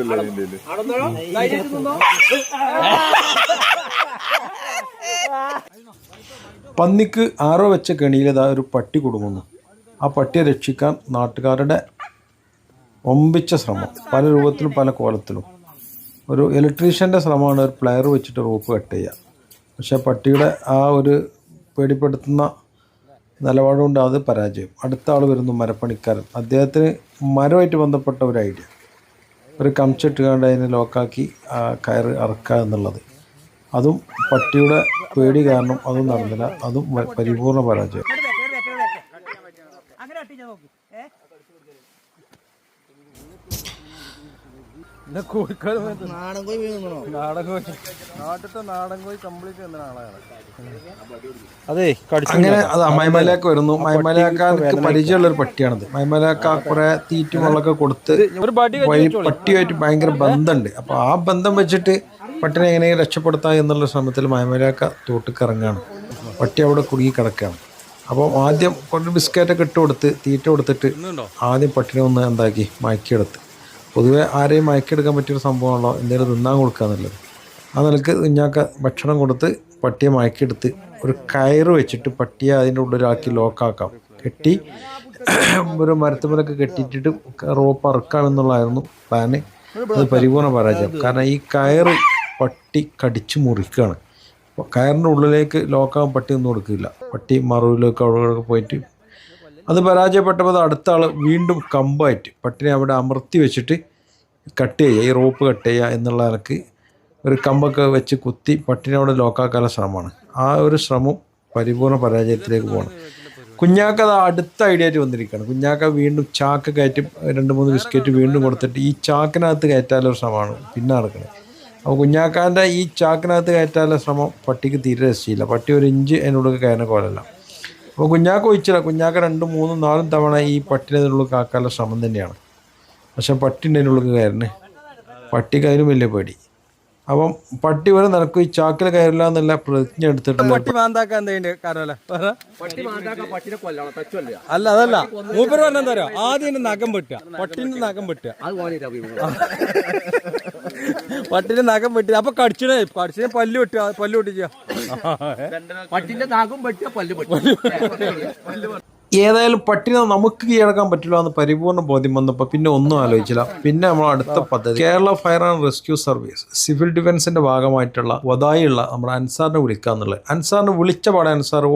ഇല്ലല്ലോ അതിന്റെ. പന്നിക്ക് ആറോ വെച്ച കെണിയിലേതാ ഒരു പട്ടി കുടുങ്ങുന്നു. ആ പട്ടിയെ രക്ഷിക്കാൻ നാട്ടുകാരുടെ ഒമ്പിച്ച ശ്രമം. പല രൂപത്തിലും പല കോലത്തിലും. ഒരു ഇലക്ട്രീഷ്യന്റെ ശ്രമമാണ് ഒരു പ്ലെയർ വെച്ചിട്ട് റോപ്പ് കട്ട് ചെയ്യുക. പക്ഷേ പട്ടിയുടെ ആ ഒരു പേടിപ്പെടുത്തുന്ന നിലപാടുകൊണ്ട് അത് പരാജയം. അടുത്ത ആൾ വരുന്നു മരപ്പണിക്കാരൻ. അദ്ദേഹത്തിന് മരമായിട്ട് ബന്ധപ്പെട്ട ഒരു ഐഡിയ. ഒരു കംച്ചിട്ട് കണ്ട് അതിനെ ലോക്കാക്കി കയറ് അറക്കുക എന്നുള്ളത്. അതും പട്ടിയുടെ പേടി കാരണം അതും നടന്നില്ല. അതും പരിപൂർണ പരാജയം. അങ്ങനെ അട്ടിച്ചാ നോക്ക് നാടൻ കോഴി വീണോ? നാടൻ കോഴി. നാട്ടിലത്തെ നാടൻ കോഴി കംപ്ലീറ്റ് വന്ന ആളാണ് അതെ അങ്ങനെ അത് മൈമലയൊക്കെ വരുന്നു. മൈമലയാക്കാർക്ക് പരിചയമുള്ള ഒരു പട്ടിയാണത്. മൈമലയാക്ക കുറെ തീറ്റും വെള്ളമൊക്കെ കൊടുത്ത് പട്ടിയുമായിട്ട് ഭയങ്കര ബന്ധമുണ്ട്. അപ്പൊ ആ ബന്ധം വെച്ചിട്ട് പട്ടിനെ എങ്ങനെ രക്ഷപ്പെടുത്താം എന്നുള്ള ശ്രമത്തിൽ മൈമലയാക്ക തോട്ടിക്കിറങ്ങാണ് പട്ടി അവിടെ കുടുങ്ങി കിടക്കുകയാണ്. അപ്പോൾ ആദ്യം കുറച്ച് ബിസ്ക്കറ്റൊക്കെ ഇട്ട് കൊടുത്ത് തീറ്റ കൊടുത്തിട്ട് ആദ്യം പട്ടിനെ ഒന്ന് എന്താക്കി മയക്കിയെടുത്ത്. പൊതുവെ ആരെയും മയക്കെടുക്കാൻ പറ്റിയൊരു സംഭവമാണല്ലോ എന്തെങ്കിലും തിന്നാൻ കൊടുക്കുക എന്നുള്ളത്. ആ നിലയ്ക്ക് കുഞ്ഞാക്ക ഭക്ഷണം കൊടുത്ത് പട്ടിയെ മയക്കെടുത്ത് ഒരു കയറ് വെച്ചിട്ട് പട്ടിയെ അതിന്റെ ഉള്ളിലാക്കി ലോക്കാക്കാം. കെട്ടി ഒരു മരത്തുമലൊക്കെ കെട്ടിയിട്ടിട്ട് റോപ്പ് അറക്കാം എന്നുള്ളതായിരുന്നു പ്ലാന്. അത് പരിപൂർണ പരാജയം. കാരണം ഈ കയറ് പട്ടി കടിച്ചു മുറിക്കുകയാണ്. അപ്പോൾ കയറിന്റെ ഉള്ളിലേക്ക് ലോക്കാകാൻ പട്ടി ഒന്നും കൊടുക്കില്ല. പട്ടി മറുവിലേക്ക് അവിടെ പോയിട്ട് അത് പരാജയപ്പെട്ടപ്പോൾ അടുത്ത ആൾ വീണ്ടും കമ്പായിട്ട് പട്ടിനെ അവിടെ അമർത്തി വെച്ചിട്ട് കട്ട് ചെയ്യുക ഈ റോപ്പ് കട്ട് ചെയ്യുക എന്നുള്ള നിലയ്ക്ക് ഒരു കമ്പൊക്കെ വെച്ച് കുത്തി പട്ടിനെ അവിടെ ലോക്കാക്കാനുള്ള ശ്രമമാണ്. ആ ഒരു ശ്രമം പരിപൂർണ പരാജയത്തിലേക്ക് പോകണം. കുഞ്ഞാക്ക അത് അടുത്ത ഐഡിയ ആയിട്ട് വന്നിരിക്കുകയാണ്. കുഞ്ഞാക്ക വീണ്ടും ചാക്ക് കയറ്റി രണ്ട് മൂന്ന് ബിസ്ക്കറ്റ് വീണ്ടും കൊടുത്തിട്ട് ഈ ചാക്കിനകത്ത് കയറ്റാനുള്ള ശ്രമമാണ് പിന്നെ നടക്കുന്നത് അപ്പോൾ കുഞ്ഞാക്കാന്റെ ഈ ചാക്കിനകത്ത് കയറ്റാനുള്ള ശ്രമം പട്ടിക്ക് തീരെ രസിച്ചില്ല പട്ടി ഒരു ഇഞ്ച് അതിനുള്ളിൽ കയറുന്ന കോലല്ല. അപ്പോൾ കുഞ്ഞാക്ക ഒഴിച്ചില്ല കുഞ്ഞാക്ക രണ്ടും മൂന്നും നാലും തവണ ഈ പട്ടിനെ അതിനുള്ളിൽ കാക്കാനുള്ള ശ്രമം തന്നെയാണ്. പക്ഷെ പട്ടിന്റെ അതിനുള്ളിൽ കയറിന് പട്ടിക്ക് അതിനും വലിയ പേടി. അപ്പം പട്ടി വരെ നിനക്ക് ഈ ചാക്കിൽ കയറില്ല എന്നുള്ള പ്രതിജ്ഞ എടുത്തിട്ടുണ്ട് പട്ടി മാന്താക്കാൻ എന്തേന്റെ കാരണമല്ല? അല്ല അതല്ല. മൂപ്പര് പറഞ്ഞ എന്താ പറയാ ആദ്യം നഖം വെട്ടുക. പട്ടിന്റെ നഖം വെട്ടുക. പട്ടിന്റെ നഖം വെട്ടി. അപ്പൊ കടിച്ചിടേ കടിച്ചിനെ പല്ല് വെട്ടുക. പല്ല് പൊട്ടിക്കുക. പട്ടിന്റെ നാഗം വെട്ടിയ പല്ല് പറ്റി ഏതായാലും പട്ടിനെ നമുക്ക് കീഴടക്കാൻ പറ്റില്ല എന്ന് പരിപൂർണ ബോധ്യം വന്നപ്പോൾ പിന്നെ ഒന്നും ആലോചിച്ചില്ല. പിന്നെ നമ്മൾ അടുത്ത പദ്ധതി. Kerala fire and rescue service civil ഡിഫൻസിന്റെ ഭാഗമായിട്ടുള്ള വതായുള്ള നമ്മുടെ അൻസാറിനെ വിളിക്കുക എന്നുള്ളത് അൻസാറിനെ വിളിച്ച പാടെ അൻസാർ